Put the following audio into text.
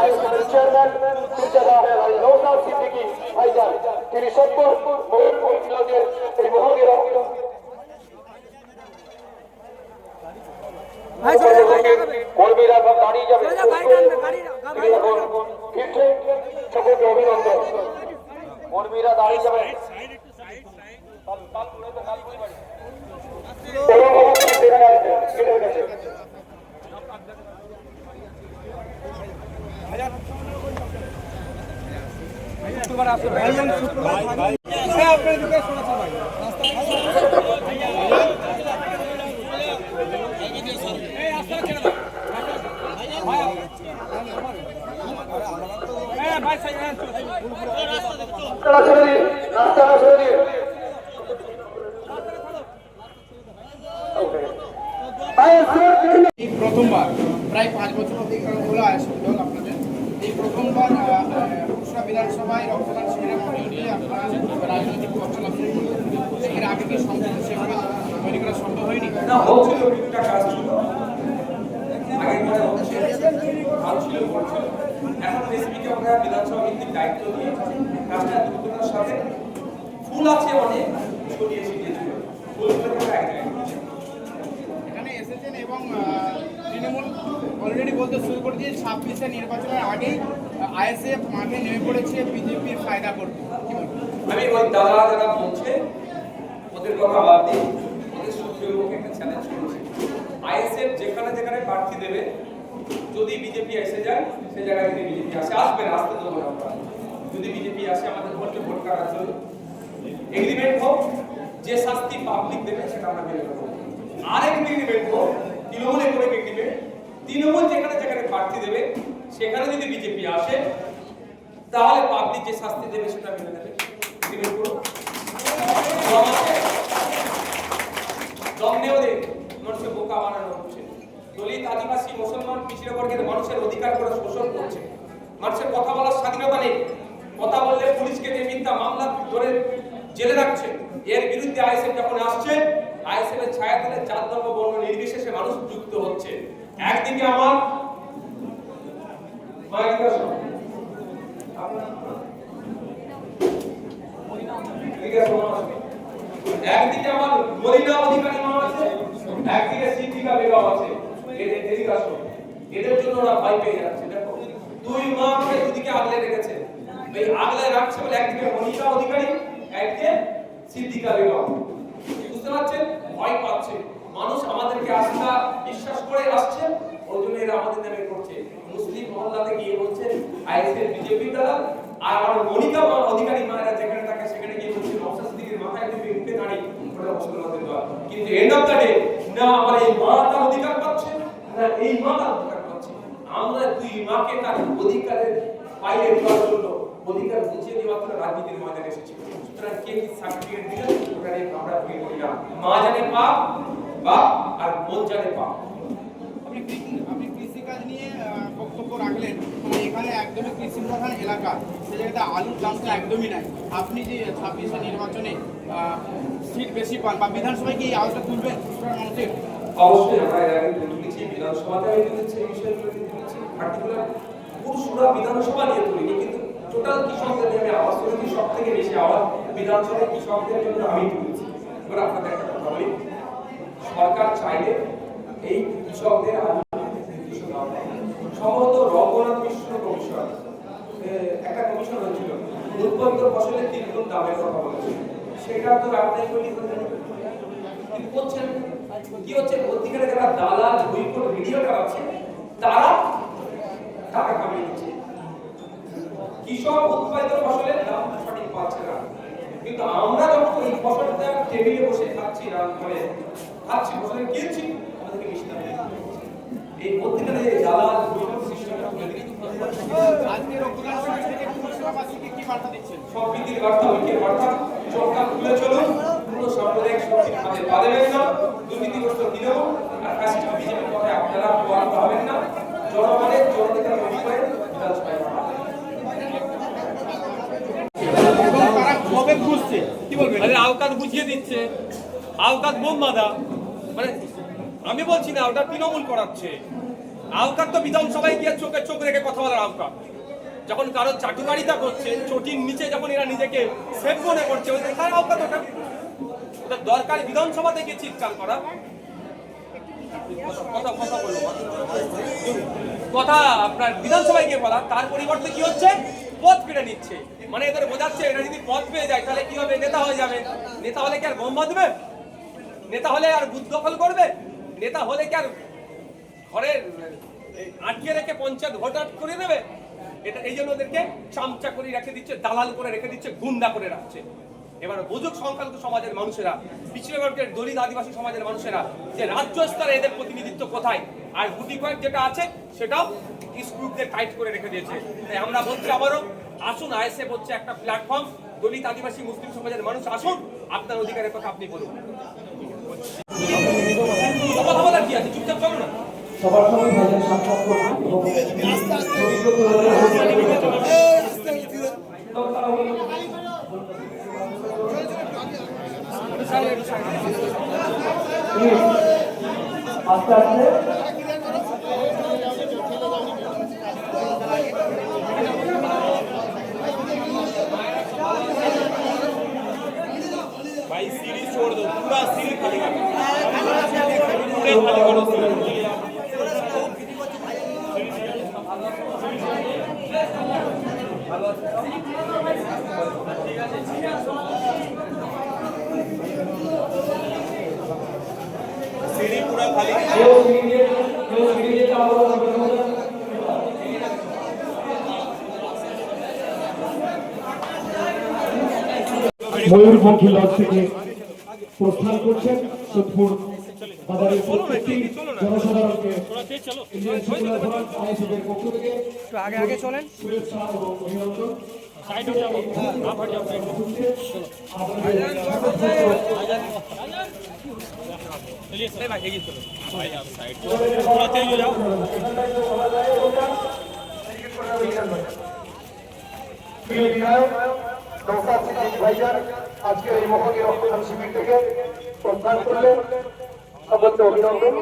আয়োজনের চেয়ারম্যান ভাইজান তিনি সত্তর মহিলা মহিলাদের এই মহাবীরা ভাই চলে ভাই যাবে কর্মীরা সব দাঁড়িয়ে যাবে চলে গাড়ি টানবে গাড়ি তিনি এখন ফিরছে সকলকে অভিনন্দন কর্মীরা দাঁড়িয়ে যাবে রাস্তাটা প্রথমবার প্রায় পাঁচ বছর অধিকার হলো আয়োজন দল আপনাদের এই প্রথমবার আহ, বিধানসভায় রক্তদান শিবিরের মধ্যে দিয়ে আপনারা রাজনৈতিক পর্যালোচনা শুরু করলেন এর আগে কি সংসদ সেভাবে তৈরি করা সম্ভব হয়নি না হচ্ছিল কিছুটা কাজ ছিল আগে মনে হচ্ছে ভালো ছিল করছিল। এখন রেসিপিকে আমরা বিধানসভা ভিত্তিক দায়িত্ব দিয়ে কাজটা দ্রুততার সাথে ফুল আছে অনেক ছড়িয়ে ছিটিয়ে ছিল ফুলগুলোকে এক জায়গায় এখানে এসেছেন এবং তৃণমূল অলরেডি বলতে শুরু করে দিয়ে ছাব্বিশে নির্বাচনের আগেই আইএসএফ মাঠে নেমে পড়েছে বিজেপির ফায়দা করতে। আমি ওই দাদা যারা বলছে ওদের কথা বাদ দিই ওদের শত্রুর একটা চ্যালেঞ্জ করছি। আইএসএফ যেখানে যেখানে প্রার্থী দেবে যদি বিজেপি এসে যায়, সে জায়গায় যদি বিজেপি আসে, আসবে না, আসতে দেবো না যদি বিজেপি আসে, আমাদের ভোটকে ভোট করার জন্য। এগ্রিমেন্ট হোক, যে শাস্তি পাবলিক দেবে, সেটা আমরা মেনে নেব। আরেক এগ্রিমেন্ট হোক, তৃণমূলে করে এগ্রিমেন্ট তৃণমূল যেখানে যেখানে প্রার্থী দেবে, সেখানে যদি বিজেপি আসে, তাহলে পাবলিক যে শাস্তি দেবে, সেটা মেনে নেবে। এগ্রিমেন্ট করো দম আছে? দম মানুষকে বোকা বানানো আদিবাসী, মুসলমান, পিছিয়ে বর্গের মানুষের অধিকার করে শোষণ করছে। মানুষের কথা বলার স্বাধীনতা নেই। কথা বললে পুলিশকে দিয়ে মিথ্যা মামলা ধরে জেলে রাখছে। এর বিরুদ্ধে আইএসএফ যখন আসছে আইএসএফ এর ছায়া তলে চার ধর্ম, বর্ণ নির্বিশেষে মানুষ যুক্ত হচ্ছে। একদিকে আমার। একদিকে আমার মলিনা অধিকারী মা আছে, একদিকে সিদ্দিকা বেগম আছে। এদিকে আসো এদের জন্য ওরা ভয় পেয়ে যাচ্ছে, দেখো। দুই মা আমাকে দুদিকে আগলে রেখেছে। এই আগলে রাখছে বলে একদিকে মনিকা অধিকারী, একদিকে সিদ্দিকা বেগম। বুঝতে পারছেন? ভয় পাচ্ছে। মানুষ আমাদেরকে আস্থা বিশ্বাস করে আসছে, ওই জন্য এরা আমাদের নামে করছে। মুসলিম মহল্লাতে গিয়ে বলছে আইএসএফ বিজেপি দ্বারা আর আমার মনিকা অধিকারী মায়েরা যেখানে থাকে, সেখানে গিয়ে বলছে নকশা সিদ্দিকের মাথায় উঠে দাঁড়িয়ে ওটা মুসলমানদের দল। কিন্তু এন্ড অফ দ্য ডে না, আমার এই মা তার অধিকার পাচ্ছে না এই মা তার অধিকার পাচ্ছে আমরা তার অধিকারের বাইরে দেওয়ার জন্য অধিকার বুঝিয়ে দেওয়ার জন্য রাজনীতির ময়দানে এসেছি। সুতরাং কে কি সার্টিফিকেট দিলেন ওটা নিয়ে আমরা ভেঙে করি না মা জানে পাপ বাপ আর বোন জানে পাপ। আপনি আপনি কৃষিকাজ নিয়ে বক্তব্য রাখলেন। মানে এখানে একদমই কৃষি প্রধান এলাকা সে জায়গাতে আলুর দামটা একদমই নাই। আপনি যে ছাব্বিশে নির্বাচনে আহ, সিট বেশি পান বা বিধানসভায় কি এই আওয়াজটা তুলবেন? মানুষের অবশ্যই আমরা এর আগে তুলেছি বিধানসভাতে আমি তুলেছি এই বিষয়গুলো পার্টিকুলার পুরুষরা বিধানসভা নিয়ে তুলিনি কিন্তু টোটাল কৃষকদের নিয়ে আমি আওয়াজ তুলেছি সব থেকে বেশি আওয়াজ বিধানসভায় কৃষকদের জন্য আমি তুলেছি। এবার আপনাদের একটা কথা বলি, সরকার চাইলে এই কৃষকদের। সম্ভবত রঘুনাথ মিশ্র কমিশন একটা কমিশন হয়েছিল উৎপন্ন ফসলের তিন গুণ দামের কথা বলেছে, সেটা তো আপনি বলি করছেন কি? হচ্ছে? মধ্যিখানে যারা দালাল বইকট ভিডিও চালাচ্ছে তারা টাকা কামিয়ে নিচ্ছে কৃষক উৎপাদিত ফসলের দাম সঠিক পাচ্ছে না। কিন্তু আমরা যখন এই ফসলটা টেবিলে বসে খাচ্ছি না মানে খাচ্ছি ফসলের কিনছি, আমাদেরকে বেশি দাম এই মধ্যিখানে যে দালাল বইকট সিস্টেমটা তুলে পরিষেবাবাসীকে কি বার্তা, ঐক্যের বার্তা চোখটা খুলে চলুন পুরো সাম্প্রদায়িক শক্তির ফাঁদে পা দেবেন না, দুর্নীতিগ্রস্ত তৃণমূল আর ফ্যাসিস্ট বিজেপির কথায় আপনারা প্রভাবিত হবেন না। আওকাত বুঝিয়ে দিচ্ছে। আওকাত মানে আমি বলছি না ওটা তৃণমূল করাচ্ছে। আওকাত তো বিধানসভায় গিয়ে চোখে চোখ রেখে কথা বলার আওকাত যখন কারও চাটুকারিতা করছে চটির নিচে যখন এরা নিজেকে সেফ মনে করছে ওই দেখার আওকাত ওটা দরকার বিধানসভাতে গিয়ে চিৎকার করা। কথা আপনার বিধানসভায় গিয়ে বলা তার পরিবর্তে কি হচ্ছে? পথ কেটে নিচ্ছে। মানে এদের বোঝাচ্ছে এরা যদি পথ পেয়ে যায় তাহলে কি হবে? নেতা হয়ে যাবে। নেতা হলে কি আর বোম বাঁধবে? নেতা হলে আর বুথ দখল করবে? নেতা হলে কি আর ঘরের এই, আটকে রেখে পঞ্চায়েত ভোট আট করে দেবে? এটা এই জন্য ওদেরকে চামচা করে রেখে দিচ্ছে দালাল করে রেখে দিচ্ছে গুন্ডা করে রাখছে। এবার বুঝুক সংখ্যালঘু সমাজের মানুষেরা পিছিয়ে বর্গের দলিত আদিবাসী সমাজের মানুষেরা যে রাজ্য স্তরে এদের প্রতিনিধিত্ব কোথায়? আর গুটি কয়েক যেটা আছে সেটাও স্ক্রুপদের টাইট করে রেখে দিয়েছে। তাই আমরা বলছি আবারও আসুন আইএসএফ হচ্ছে একটা প্ল্যাটফর্ম দলিত আদিবাসী মুসলিম সমাজের মানুষ আসুন আপনার অধিকারের কথা আপনি বলুন। কথা বলার কি আছে? চুপচাপ চলো না। সবার সঙ্গে ভাইজান সাক্ষাৎ এবং আস্তে আস্তে भाई सीढ़ी छोड़ दो पूरा सीढ़ी खाली करो पूरे ময়ূরপঙ্খী লজ থেকে প্রস্থান করছেন সোদপুর বাজারের প্রত্যেকটি জনসাধারণকে ইন্ডিয়ান সেকুলার ফ্রন্ট আইএসএফের পক্ষ থেকে আগে আগে চলেন শুভেচ্ছা এবং অভিনন্দন चलिए भाई एगिए चलो भाई आप साइड थोड़ा तेज हो जाओ প্রিয় আজকের এই মহনী রক্তদান শিবির থেকে প্রস্থান করলেন সকলকে অভিনন্দন।